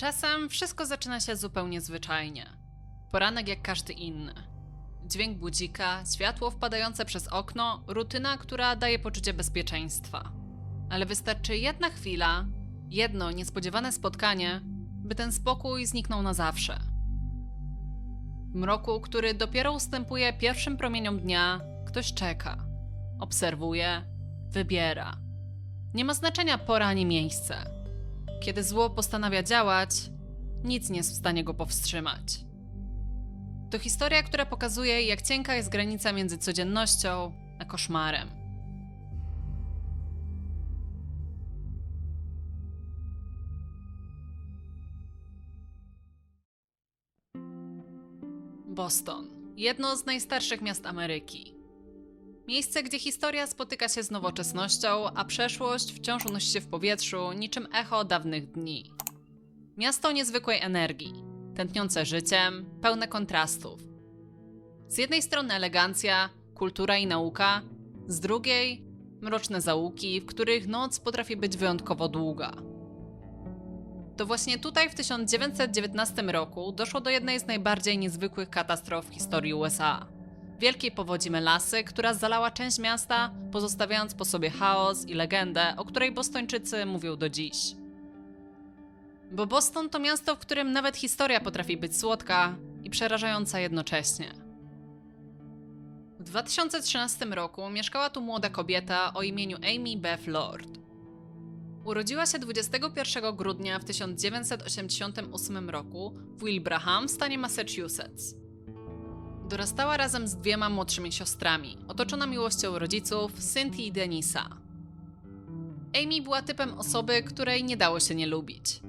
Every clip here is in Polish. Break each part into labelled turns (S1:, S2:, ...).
S1: Czasem wszystko zaczyna się zupełnie zwyczajnie. Poranek jak każdy inny. Dźwięk budzika, światło wpadające przez okno, rutyna, która daje poczucie bezpieczeństwa. Ale wystarczy jedna chwila, jedno niespodziewane spotkanie, by ten spokój zniknął na zawsze. W mroku, który dopiero ustępuje pierwszym promieniom dnia, ktoś czeka, obserwuje, wybiera. Nie ma znaczenia pora ani miejsce. Kiedy zło postanawia działać, nic nie jest w stanie go powstrzymać. To historia, która pokazuje, jak cienka jest granica między codziennością a koszmarem. Boston jedno z najstarszych miast Ameryki. Miejsce, gdzie historia spotyka się z nowoczesnością, a przeszłość wciąż unosi się w powietrzu niczym echo dawnych dni. Miasto niezwykłej energii, tętniące życiem, pełne kontrastów. Z jednej strony elegancja, kultura i nauka, z drugiej mroczne zaułki, w których noc potrafi być wyjątkowo długa. To właśnie tutaj w 1919 roku doszło do jednej z najbardziej niezwykłych katastrof w historii USA. Wielkiej powodzi Melasy, która zalała część miasta, pozostawiając po sobie chaos i legendę, o której bostończycy mówią do dziś. Bo Boston to miasto, w którym nawet historia potrafi być słodka i przerażająca jednocześnie. W 2013 roku mieszkała tu młoda kobieta o imieniu Amy Beth Lord. Urodziła się 21 grudnia w 1988 roku w Wilbraham w stanie Massachusetts. Dorastała razem z dwiema młodszymi siostrami, otoczona miłością rodziców, Cynthia i Denisa. Amy była typem osoby, której nie dało się nie lubić.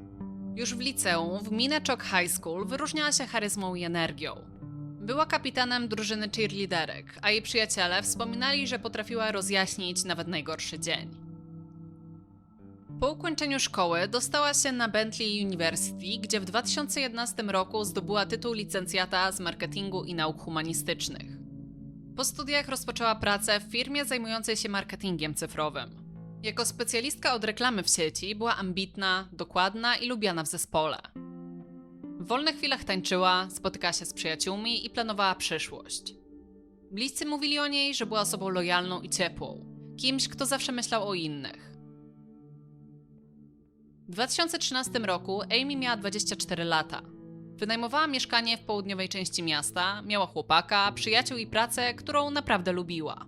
S1: Już w liceum, w Minnetonka High School, wyróżniała się charyzmą i energią. Była kapitanem drużyny cheerleaderek, a jej przyjaciele wspominali, że potrafiła rozjaśnić nawet najgorszy dzień. Po ukończeniu szkoły dostała się na Bentley University, gdzie w 2011 roku zdobyła tytuł licencjata z marketingu i nauk humanistycznych. Po studiach rozpoczęła pracę w firmie zajmującej się marketingiem cyfrowym. Jako specjalistka od reklamy w sieci była ambitna, dokładna i lubiana w zespole. W wolnych chwilach tańczyła, spotykała się z przyjaciółmi i planowała przyszłość. Bliscy mówili o niej, że była osobą lojalną i ciepłą, kimś, kto zawsze myślał o innych. W 2013 roku Amy miała 24 lata. Wynajmowała mieszkanie w południowej części miasta, miała chłopaka, przyjaciół i pracę, którą naprawdę lubiła.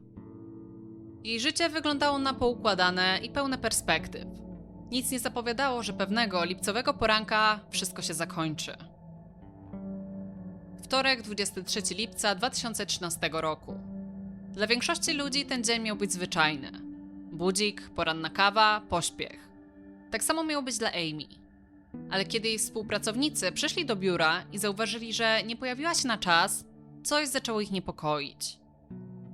S1: Jej życie wyglądało na poukładane i pełne perspektyw. Nic nie zapowiadało, że pewnego lipcowego poranka wszystko się zakończy. Wtorek, 23 lipca 2013 roku. Dla większości ludzi ten dzień miał być zwyczajny. Budzik, poranna kawa, pośpiech. Tak samo miało być dla Amy. Ale kiedy jej współpracownicy przyszli do biura i zauważyli, że nie pojawiła się na czas, coś zaczęło ich niepokoić.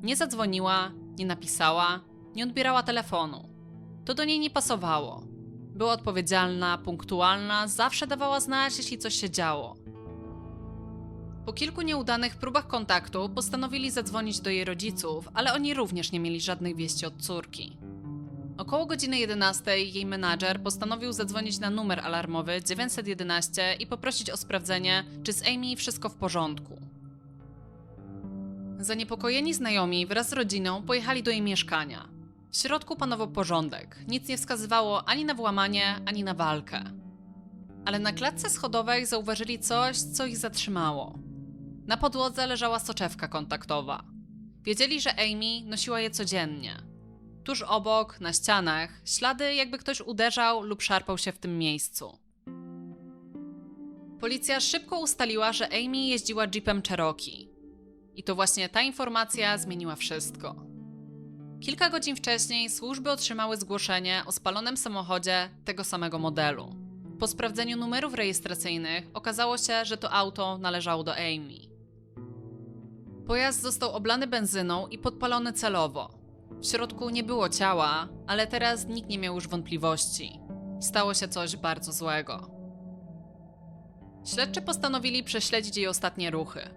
S1: Nie zadzwoniła, nie napisała, nie odbierała telefonu. To do niej nie pasowało. Była odpowiedzialna, punktualna, zawsze dawała znać, jeśli coś się działo. Po kilku nieudanych próbach kontaktu postanowili zadzwonić do jej rodziców, ale oni również nie mieli żadnych wieści od córki. Około godziny 11 jej menadżer postanowił zadzwonić na numer alarmowy 911 i poprosić o sprawdzenie, czy z Amy wszystko w porządku. Zaniepokojeni znajomi wraz z rodziną pojechali do jej mieszkania. W środku panował porządek, nic nie wskazywało ani na włamanie, ani na walkę. Ale na klatce schodowej zauważyli coś, co ich zatrzymało. Na podłodze leżała soczewka kontaktowa. Wiedzieli, że Amy nosiła je codziennie. Tuż obok, na ścianach, ślady jakby ktoś uderzał lub szarpał się w tym miejscu. Policja szybko ustaliła, że Amy jeździła jeepem Cherokee. I to właśnie ta informacja zmieniła wszystko. Kilka godzin wcześniej służby otrzymały zgłoszenie o spalonym samochodzie tego samego modelu. Po sprawdzeniu numerów rejestracyjnych okazało się, że to auto należało do Amy. Pojazd został oblany benzyną i podpalony celowo. W środku nie było ciała, ale teraz nikt nie miał już wątpliwości. Stało się coś bardzo złego. Śledczy postanowili prześledzić jej ostatnie ruchy.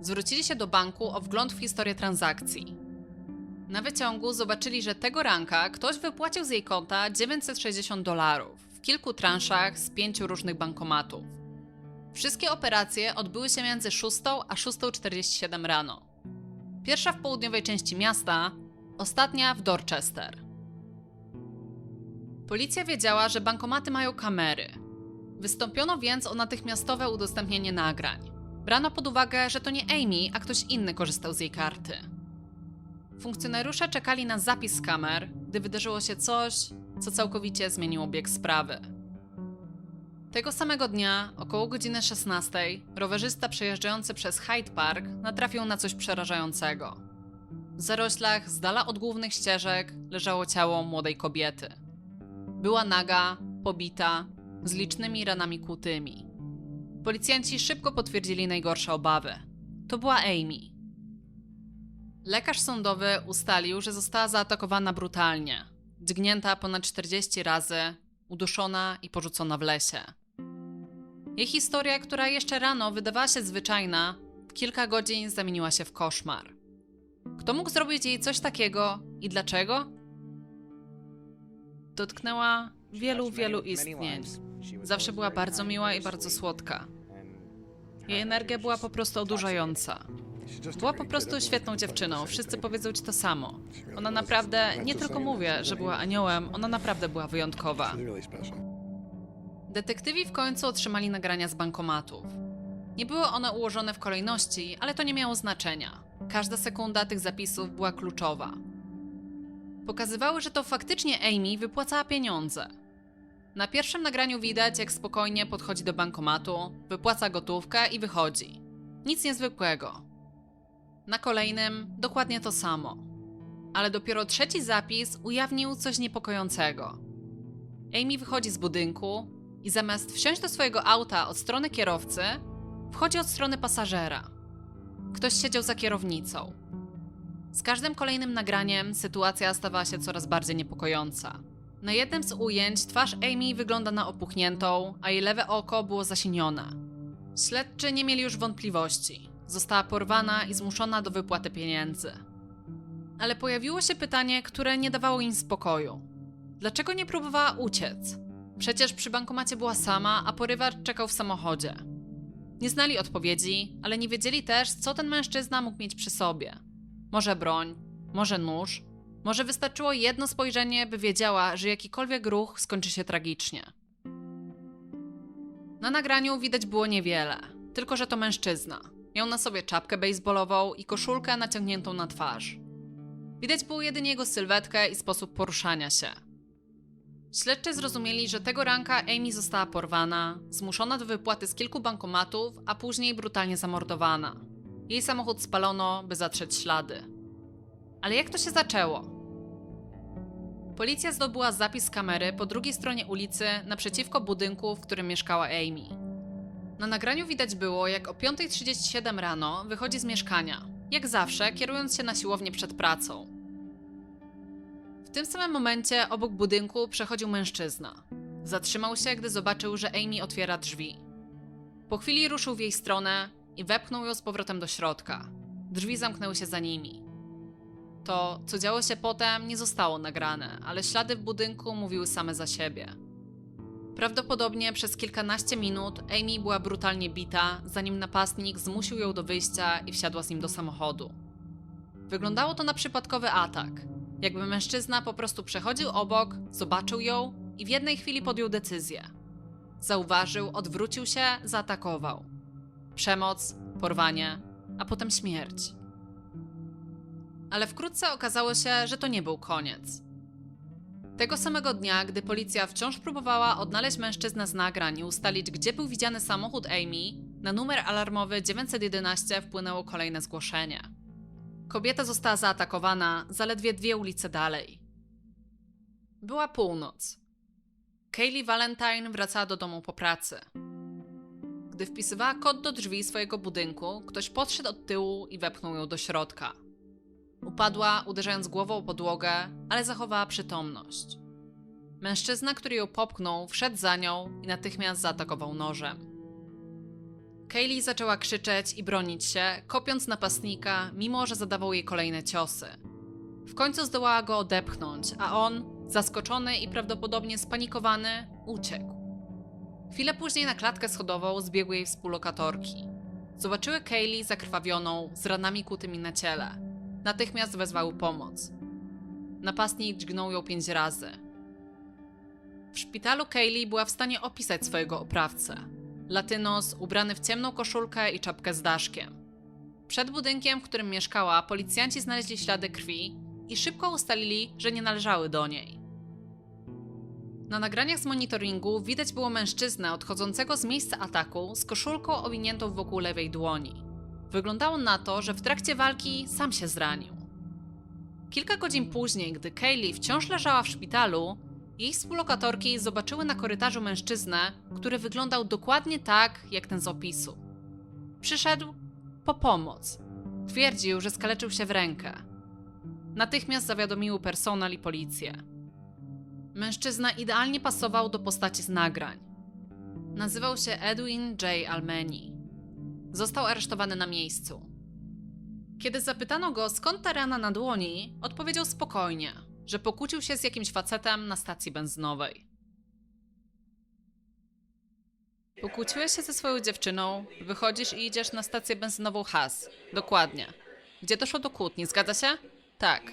S1: Zwrócili się do banku o wgląd w historię transakcji. Na wyciągu zobaczyli, że tego ranka ktoś wypłacił z jej konta 960 dolarów w kilku transzach z pięciu różnych bankomatów. Wszystkie operacje odbyły się między 6 a 6.47 rano. Pierwsza w południowej części miasta, ostatnia w Dorchester. Policja wiedziała, że bankomaty mają kamery. Wystąpiono więc o natychmiastowe udostępnienie nagrań. Brano pod uwagę, że to nie Amy, a ktoś inny korzystał z jej karty. Funkcjonariusze czekali na zapis kamer, gdy wydarzyło się coś, co całkowicie zmieniło bieg sprawy. Tego samego dnia, około godziny 16, rowerzysta przejeżdżający przez Hyde Park natrafił na coś przerażającego. W zaroślach, z dala od głównych ścieżek, leżało ciało młodej kobiety. Była naga, pobita, z licznymi ranami kłutymi. Policjanci szybko potwierdzili najgorsze obawy. To była Amy. Lekarz sądowy ustalił, że została zaatakowana brutalnie, dźgnięta ponad 40 razy, uduszona i porzucona w lesie. Jej historia, która jeszcze rano wydawała się zwyczajna, w kilka godzin zamieniła się w koszmar. Kto mógł zrobić jej coś takiego i dlaczego? Dotknęła wielu, wielu istnień. Zawsze była bardzo miła i bardzo słodka. Jej energia była po prostu odurzająca. Była po prostu świetną dziewczyną, wszyscy powiedzą ci to samo. Ona naprawdę, nie tylko mówię, że była aniołem, ona naprawdę była wyjątkowa. Detektywi w końcu otrzymali nagrania z bankomatów. Nie były one ułożone w kolejności, ale to nie miało znaczenia. Każda sekunda tych zapisów była kluczowa. Pokazywały, że to faktycznie Amy wypłacała pieniądze. Na pierwszym nagraniu widać, jak spokojnie podchodzi do bankomatu, wypłaca gotówkę i wychodzi. Nic niezwykłego. Na kolejnym dokładnie to samo. Ale dopiero trzeci zapis ujawnił coś niepokojącego. Amy wychodzi z budynku i zamiast wsiąść do swojego auta od strony kierowcy, wchodzi od strony pasażera. Ktoś siedział za kierownicą. Z każdym kolejnym nagraniem sytuacja stawała się coraz bardziej niepokojąca. Na jednym z ujęć twarz Amy wygląda na opuchniętą, a jej lewe oko było zasinione. Śledczy nie mieli już wątpliwości. Została porwana i zmuszona do wypłaty pieniędzy. Ale pojawiło się pytanie, które nie dawało im spokoju. Dlaczego nie próbowała uciec? Przecież przy bankomacie była sama, a porywacz czekał w samochodzie. Nie znali odpowiedzi, ale nie wiedzieli też, co ten mężczyzna mógł mieć przy sobie. Może broń, może nóż, może wystarczyło jedno spojrzenie, by wiedziała, że jakikolwiek ruch skończy się tragicznie. Na nagraniu widać było niewiele, tylko że to mężczyzna. Miał na sobie czapkę baseballową i koszulkę naciągniętą na twarz. Widać było jedynie jego sylwetkę i sposób poruszania się. Śledczy zrozumieli, że tego ranka Amy została porwana, zmuszona do wypłaty z kilku bankomatów, a później brutalnie zamordowana. Jej samochód spalono, by zatrzeć ślady. Ale jak to się zaczęło? Policja zdobyła zapis kamery po drugiej stronie ulicy naprzeciwko budynku, w którym mieszkała Amy. Na nagraniu widać było, jak o 5.37 rano wychodzi z mieszkania, jak zawsze kierując się na siłownię przed pracą. Tym samym momencie obok budynku przechodził mężczyzna. Zatrzymał się, gdy zobaczył, że Amy otwiera drzwi. Po chwili ruszył w jej stronę i wepchnął ją z powrotem do środka. Drzwi zamknęły się za nimi. To, co działo się potem, nie zostało nagrane, ale ślady w budynku mówiły same za siebie. Prawdopodobnie przez kilkanaście minut Amy była brutalnie bita, zanim napastnik zmusił ją do wyjścia i wsiadła z nim do samochodu. Wyglądało to na przypadkowy atak. Jakby mężczyzna po prostu przechodził obok, zobaczył ją i w jednej chwili podjął decyzję. Zauważył, odwrócił się, zaatakował. Przemoc, porwanie, a potem śmierć. Ale wkrótce okazało się, że to nie był koniec. Tego samego dnia, gdy policja wciąż próbowała odnaleźć mężczyznę z nagrań i ustalić, gdzie był widziany samochód Amy, na numer alarmowy 911 wpłynęło kolejne zgłoszenie. Kobieta została zaatakowana zaledwie dwie ulice dalej. Była północ. Kaylee Valentine wracała do domu po pracy. Gdy wpisywała kod do drzwi swojego budynku, ktoś podszedł od tyłu i wepchnął ją do środka. Upadła, uderzając głową o podłogę, ale zachowała przytomność. Mężczyzna, który ją popchnął, wszedł za nią i natychmiast zaatakował nożem. Kaylee zaczęła krzyczeć i bronić się, kopiąc napastnika, mimo że zadawał jej kolejne ciosy. W końcu zdołała go odepchnąć, a on Zaskoczony i prawdopodobnie spanikowany, uciekł. Chwilę później na klatkę schodową zbiegły jej współlokatorki. Zobaczyły Kaylee zakrwawioną, z ranami kutymi na ciele. Natychmiast wezwały pomoc. Napastnik dźgnął ją pięć razy. W szpitalu Kaylee była w stanie opisać swojego oprawcę. Latynos ubrany w ciemną koszulkę i czapkę z daszkiem. Przed budynkiem, w którym mieszkała, policjanci znaleźli ślady krwi i szybko ustalili, że nie należały do niej. Na nagraniach z monitoringu widać było mężczyznę odchodzącego z miejsca ataku z koszulką owiniętą wokół lewej dłoni. Wyglądało na to, że w trakcie walki sam się zranił. Kilka godzin później, gdy Kaylee wciąż leżała w szpitalu, jej współlokatorki zobaczyły na korytarzu mężczyznę, który wyglądał dokładnie tak, jak ten z opisu. Przyszedł po pomoc. Twierdził, że skaleczył się w rękę. Natychmiast zawiadomiły personel i policję. Mężczyzna idealnie pasował do postaci z nagrań. Nazywał się Edwin J. Almeni. Został aresztowany na miejscu. Kiedy zapytano go, skąd ta rana na dłoni, odpowiedział spokojnie, że pokłócił się z jakimś facetem na stacji benzynowej. Pokłóciłeś się ze swoją dziewczyną, wychodzisz i idziesz na stację benzynową Has. Dokładnie. Gdzie doszło do kłótni, zgadza się? Tak.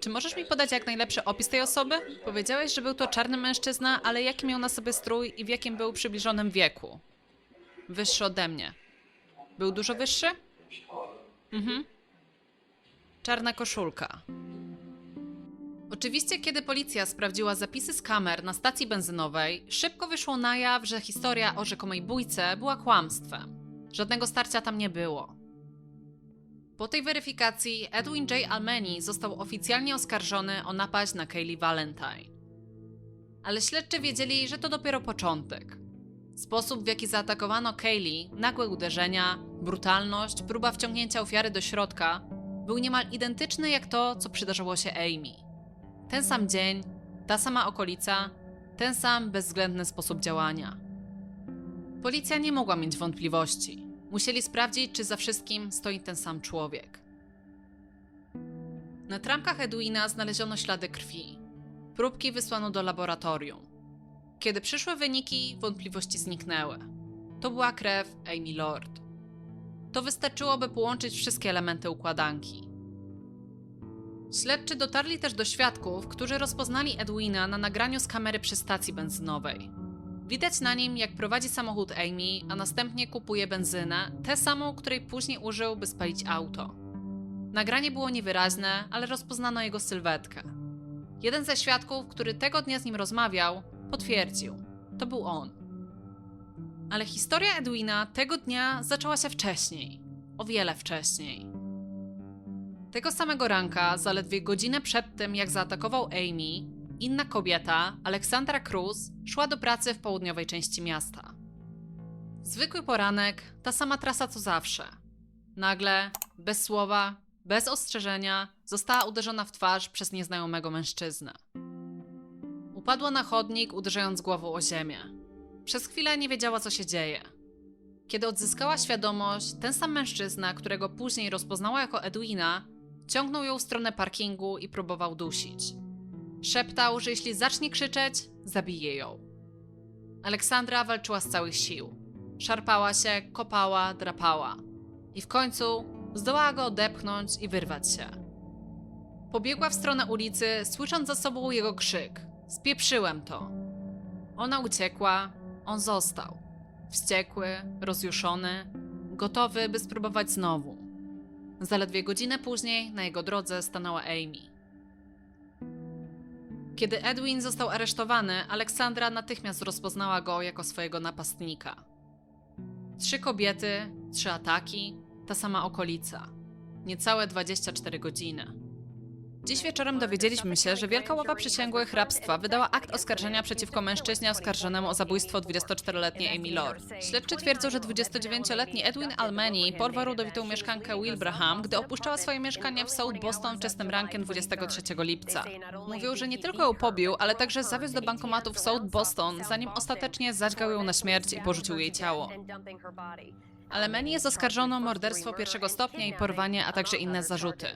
S1: Czy możesz mi podać jak najlepszy opis tej osoby? Powiedziałeś, że był to czarny mężczyzna, ale jaki miał na sobie strój i w jakim był przybliżonym wieku? Wyższy ode mnie. Był dużo wyższy? Mhm. Czarna koszulka. Oczywiście, kiedy policja sprawdziła zapisy z kamer na stacji benzynowej, szybko wyszło na jaw, że historia o rzekomej bójce była kłamstwem. Żadnego starcia tam nie było. Po tej weryfikacji Edwin J. Almeni został oficjalnie oskarżony o napaść na Kaylee Valentine. Ale śledczy wiedzieli, że to dopiero początek. Sposób, w jaki zaatakowano Kaylee, nagłe uderzenia, brutalność, próba wciągnięcia ofiary do środka, był niemal identyczny jak to, co przydarzyło się Amy. Ten sam dzień, ta sama okolica, ten sam bezwzględny sposób działania. Policja nie mogła mieć wątpliwości. Musieli sprawdzić, czy za wszystkim stoi ten sam człowiek. Na trampkach Edwina znaleziono ślady krwi. Próbki wysłano do laboratorium. Kiedy przyszły wyniki, wątpliwości zniknęły. To była krew Amy Lord. To wystarczyło, by połączyć wszystkie elementy układanki. Śledczy dotarli też do świadków, którzy rozpoznali Edwina na nagraniu z kamery przy stacji benzynowej. Widać na nim, jak prowadzi samochód Amy, a następnie kupuje benzynę, tę samą, której później użył, by spalić auto. Nagranie było niewyraźne, ale rozpoznano jego sylwetkę. Jeden ze świadków, który tego dnia z nim rozmawiał, potwierdził: to był on. Ale historia Edwina tego dnia zaczęła się wcześniej o wiele wcześniej. Tego samego ranka, zaledwie godzinę przed tym, jak zaatakował Amy, inna kobieta, Aleksandra Cruz, szła do pracy w południowej części miasta. Zwykły poranek, ta sama trasa co zawsze. Nagle, bez słowa, bez ostrzeżenia, została uderzona w twarz przez nieznajomego mężczyznę. Upadła na chodnik, uderzając głową o ziemię. Przez chwilę nie wiedziała, co się dzieje. Kiedy odzyskała świadomość, ten sam mężczyzna, którego później rozpoznała jako Edwina, ciągnął ją w stronę parkingu i próbował dusić. Szeptał, że jeśli zacznie krzyczeć, zabije ją. Aleksandra walczyła z całych sił. Szarpała się, kopała, drapała. I w końcu zdołała go odepchnąć i wyrwać się. Pobiegła w stronę ulicy, słysząc za sobą jego krzyk: Spieprzyłem to. Ona uciekła, on został. Wściekły, rozjuszony, gotowy, by spróbować znowu. Zaledwie godzinę później na jego drodze stanęła Amy. Kiedy Edwin został aresztowany, Aleksandra natychmiast rozpoznała go jako swojego napastnika. Trzy kobiety, trzy ataki, ta sama okolica. Niecałe 24 godziny. Dziś wieczorem dowiedzieliśmy się, że Wielka Ława Przysięgłych Hrabstwa wydała akt oskarżenia przeciwko mężczyźnie oskarżonemu o zabójstwo 24-letniej Amy Lord. Śledczy twierdzą, że 29-letni Edwin Almeni porwał rodowitą mieszkankę Wilbraham, gdy opuszczała swoje mieszkanie w South Boston wczesnym rankiem 23 lipca. Mówił, że nie tylko ją pobił, ale także zawiózł do bankomatu w South Boston, zanim ostatecznie zadźgał ją na śmierć i porzucił jej ciało. Almeni jest oskarżony o morderstwo pierwszego stopnia i porwanie, a także inne zarzuty.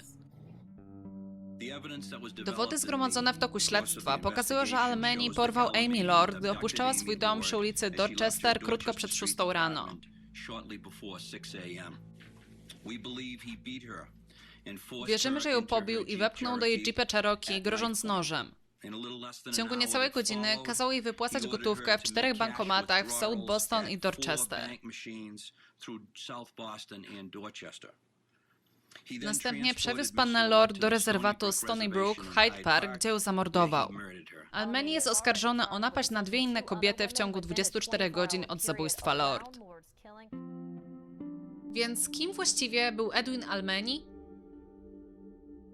S1: Dowody zgromadzone w toku śledztwa pokazują, że Almeni porwał Amy Lord, gdy opuszczała swój dom przy ulicy Dorchester krótko przed 6 rano. Wierzymy, że ją pobił i wepchnął do jej jeepa Cherokee, grożąc nożem. W ciągu niecałej godziny kazał jej wypłacać gotówkę w czterech bankomatach w South Boston i Dorchester. Następnie przewiózł pannę Lord do rezerwatu Stony Brook w Hyde Park, gdzie ją zamordował. Almeni jest oskarżony o napaść na dwie inne kobiety w ciągu 24 godzin od zabójstwa Lord. Więc kim właściwie był Edwin Almeni?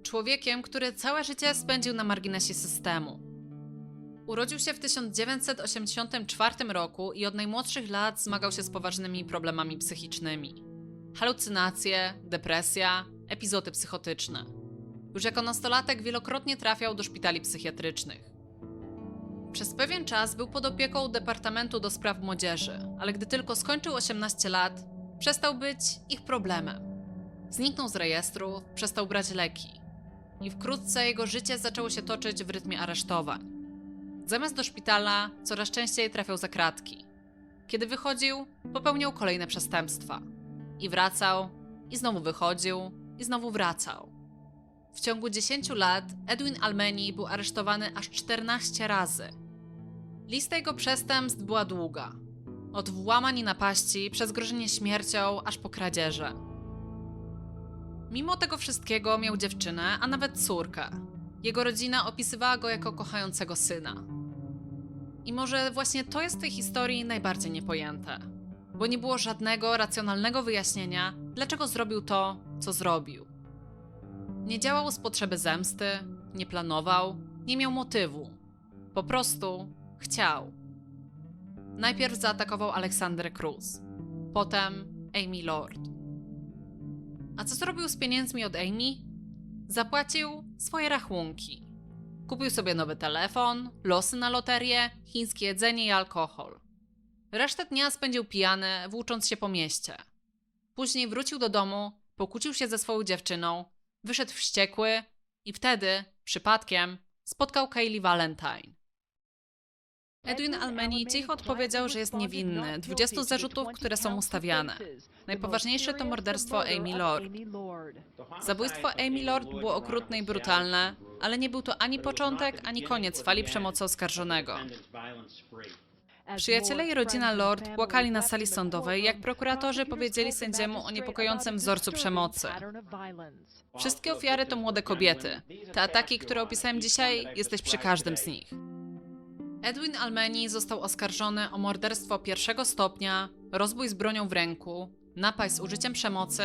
S1: Człowiekiem, który całe życie spędził na marginesie systemu. Urodził się w 1984 roku i od najmłodszych lat zmagał się z poważnymi problemami psychicznymi. Halucynacje, depresja, epizody psychotyczne. Już jako nastolatek wielokrotnie trafiał do szpitali psychiatrycznych. Przez pewien czas był pod opieką Departamentu do Spraw Młodzieży, ale gdy tylko skończył 18 lat, przestał być ich problemem. Zniknął z rejestru, przestał brać leki i wkrótce jego życie zaczęło się toczyć w rytmie aresztowań. Zamiast do szpitala, coraz częściej trafiał za kratki. Kiedy wychodził, popełniał kolejne przestępstwa. I wracał, i znowu wychodził, i znowu wracał. W ciągu 10 lat Edwin Almeni był aresztowany aż 14 razy. Lista jego przestępstw była długa. Od włamań i napaści, przez grożenie śmiercią, aż po kradzieże. Mimo tego wszystkiego miał dziewczynę, a nawet córkę. Jego rodzina opisywała go jako kochającego syna. I może właśnie to jest w tej historii najbardziej niepojęte, bo nie było żadnego racjonalnego wyjaśnienia, dlaczego zrobił to, co zrobił. Nie działał z potrzeby zemsty, nie planował, nie miał motywu. Po prostu chciał. Najpierw zaatakował Aleksandrę Cruz, potem Amy Lord. A co zrobił z pieniędzmi od Amy? Zapłacił swoje rachunki. Kupił sobie nowy telefon, losy na loterię, chińskie jedzenie i alkohol. Resztę dnia spędził pijany, włócząc się po mieście. Później wrócił do domu, pokłócił się ze swoją dziewczyną, wyszedł wściekły i wtedy, przypadkiem, spotkał Kaylee Valentine. Edwin Almeni cicho odpowiedział, że jest niewinny 20 zarzutów, które są mu stawiane. Najpoważniejsze to morderstwo Amy Lord. Zabójstwo Amy Lord było okrutne i brutalne, ale nie był to ani początek, ani koniec fali przemocy oskarżonego. Przyjaciele i rodzina Lord płakali na sali sądowej, jak prokuratorzy powiedzieli sędziemu o niepokojącym wzorcu przemocy. Wszystkie ofiary to młode kobiety. Te ataki, które opisałem dzisiaj, jesteś przy każdym z nich. Edwin Almeni został oskarżony o morderstwo pierwszego stopnia, rozbój z bronią w ręku, napaść z użyciem przemocy,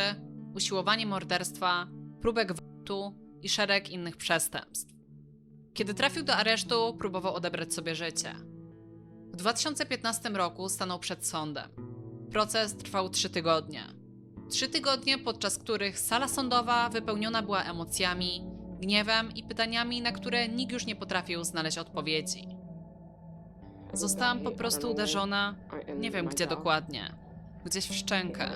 S1: usiłowanie morderstwa, próbę gwałtu i szereg innych przestępstw. Kiedy trafił do aresztu, próbował odebrać sobie życie. W 2015 roku stanął przed sądem. Proces trwał trzy tygodnie. Trzy tygodnie, podczas których sala sądowa wypełniona była emocjami, gniewem i pytaniami, na które nikt już nie potrafił znaleźć odpowiedzi. Zostałam po prostu uderzona, nie wiem gdzie dokładnie, gdzieś w szczękę.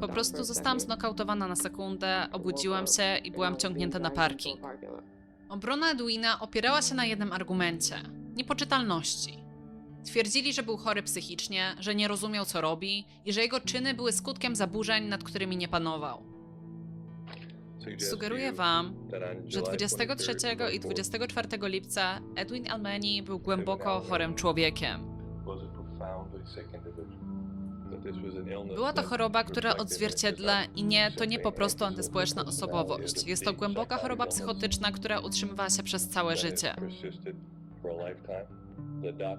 S1: Po prostu zostałam znokautowana na sekundę, obudziłam się i byłam ciągnięta na parking. Obrona Edwina opierała się na jednym argumencie niepoczytalności. Twierdzili, że był chory psychicznie, że nie rozumiał co robi i że jego czyny były skutkiem zaburzeń, nad którymi nie panował. Sugeruję Wam, że 23 i 24 lipca Edwin Almeni był głęboko chorym człowiekiem. Była to choroba, która odzwierciedla i nie, to nie po prostu antyspołeczna osobowość. Jest to głęboka choroba psychotyczna, która utrzymywała się przez całe życie.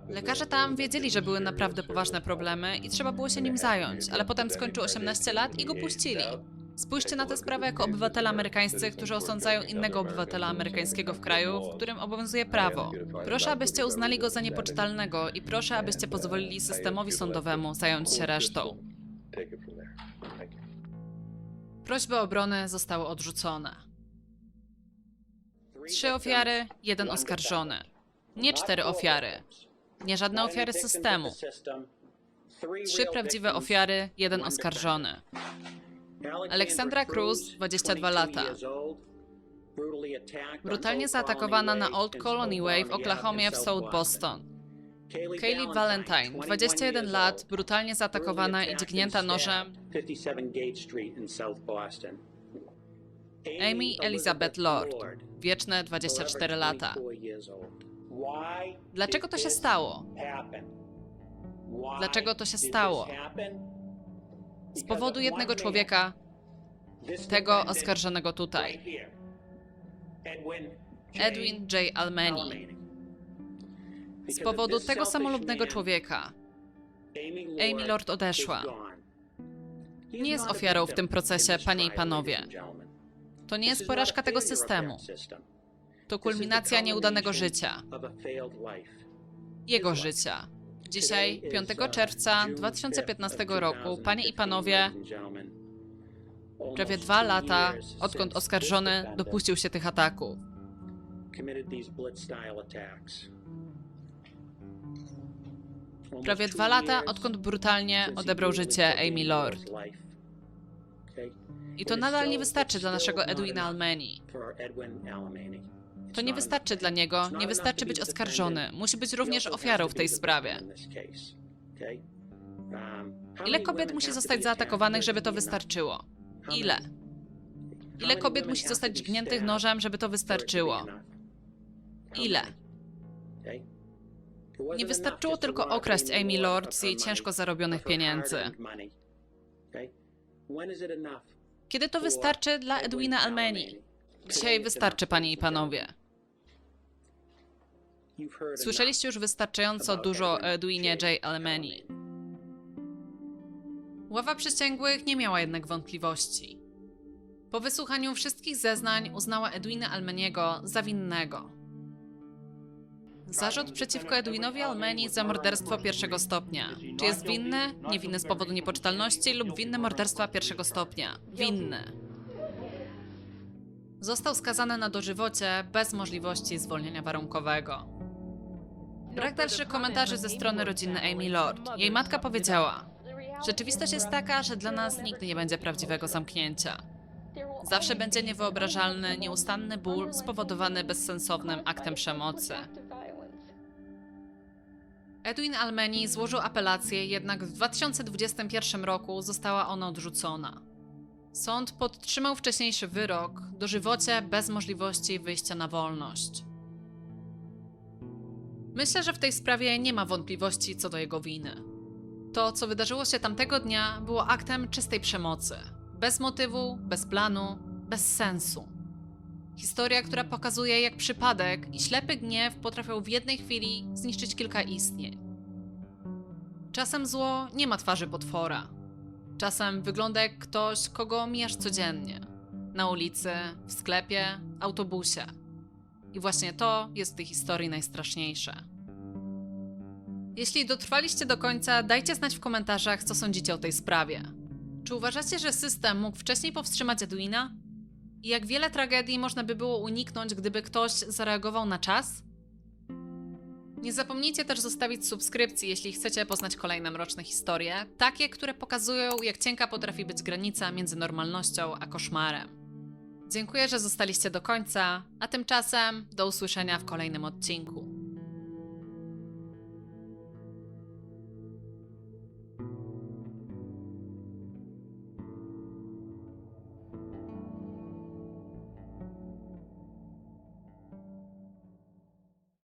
S1: Lekarze tam wiedzieli, że były naprawdę poważne problemy i trzeba było się nim zająć, ale potem skończył 18 lat i go puścili. Spójrzcie na tę sprawę jako obywatele amerykańscy, którzy osądzają innego obywatela amerykańskiego w kraju, w którym obowiązuje prawo. Proszę, abyście uznali go za niepoczytalnego i proszę, abyście pozwolili systemowi sądowemu zająć się resztą. Prośby obrony zostały odrzucone. Trzy ofiary, jeden oskarżony. Nie cztery ofiary. Nie żadne ofiary systemu. Trzy prawdziwe ofiary, jeden oskarżony. Aleksandra Cruz, 22 lata. Brutalnie zaatakowana na Old Colony Way w Oklahomie w South Boston. Kaylee Valentine, 21 lat, brutalnie zaatakowana i dźgnięta nożem.
S2: 57 Gate Street in South Boston.
S1: Amy Elizabeth Lord, wieczne 24 lata. Dlaczego to się stało? Dlaczego to się stało? Z powodu jednego człowieka, tego oskarżonego tutaj. Edwin J. Almeni. Z powodu tego samolubnego człowieka. Amy Lord odeszła.
S2: Nie jest ofiarą w tym procesie, panie i panowie.
S1: To nie jest porażka tego systemu. To kulminacja nieudanego życia. Jego życia. Dzisiaj, 5 czerwca 2015 roku, panie i panowie, prawie dwa lata, odkąd oskarżony dopuścił się tych ataków.
S2: Prawie dwa lata, odkąd brutalnie odebrał życie Amy Lord.
S1: I to nadal nie wystarczy dla naszego Edwina Almeni.
S2: To nie wystarczy dla niego, nie wystarczy być oskarżony. Musi być również ofiarą w tej sprawie.
S1: Ile kobiet musi zostać zaatakowanych, żeby to wystarczyło? Ile? Ile kobiet musi zostać dźgniętych nożem, żeby to wystarczyło? Ile?
S2: Nie wystarczyło tylko okraść Amy Lord z jej ciężko zarobionych pieniędzy.
S1: Kiedy to wystarczy dla Edwina Almeni? Dzisiaj wystarczy, panie i panowie. Słyszeliście już wystarczająco dużo o Edwinie J. Almeni. Ława przysięgłych nie miała jednak wątpliwości. Po wysłuchaniu wszystkich zeznań uznała Edwina Almeniego za winnego. Zarzut przeciwko Edwinowi Almeni za morderstwo pierwszego stopnia. Czy jest winny? Niewinny z powodu niepoczytalności lub winny morderstwa pierwszego stopnia? Winny. Został skazany na dożywocie bez możliwości zwolnienia warunkowego. Brak dalszych komentarzy ze strony rodziny Amy Lord. Jej matka powiedziała: Rzeczywistość jest taka, że dla nas nigdy nie będzie prawdziwego zamknięcia. Zawsze będzie niewyobrażalny, nieustanny ból spowodowany bezsensownym aktem przemocy. Edwin Almeni złożył apelację, jednak w 2021 roku została ona odrzucona. Sąd podtrzymał wcześniejszy wyrok dożywocie bez możliwości wyjścia na wolność. Myślę, że w tej sprawie nie ma wątpliwości co do jego winy. To, co wydarzyło się tamtego dnia, było aktem czystej przemocy. Bez motywu, bez planu, bez sensu. Historia, która pokazuje, jak przypadek i ślepy gniew potrafią w jednej chwili zniszczyć kilka istnień. Czasem zło nie ma twarzy potwora. Czasem wygląda jak ktoś, kogo mijasz codziennie. Na ulicy, w sklepie, autobusie. I właśnie to jest w tej historii najstraszniejsze. Jeśli dotrwaliście do końca, dajcie znać w komentarzach, co sądzicie o tej sprawie. Czy uważacie, że system mógł wcześniej powstrzymać Edwina? I jak wiele tragedii można by było uniknąć, gdyby ktoś zareagował na czas? Nie zapomnijcie też zostawić subskrypcji, jeśli chcecie poznać kolejne mroczne historie, takie, które pokazują, jak cienka potrafi być granica między normalnością a koszmarem. Dziękuję, że zostaliście do końca, a tymczasem do usłyszenia w kolejnym odcinku.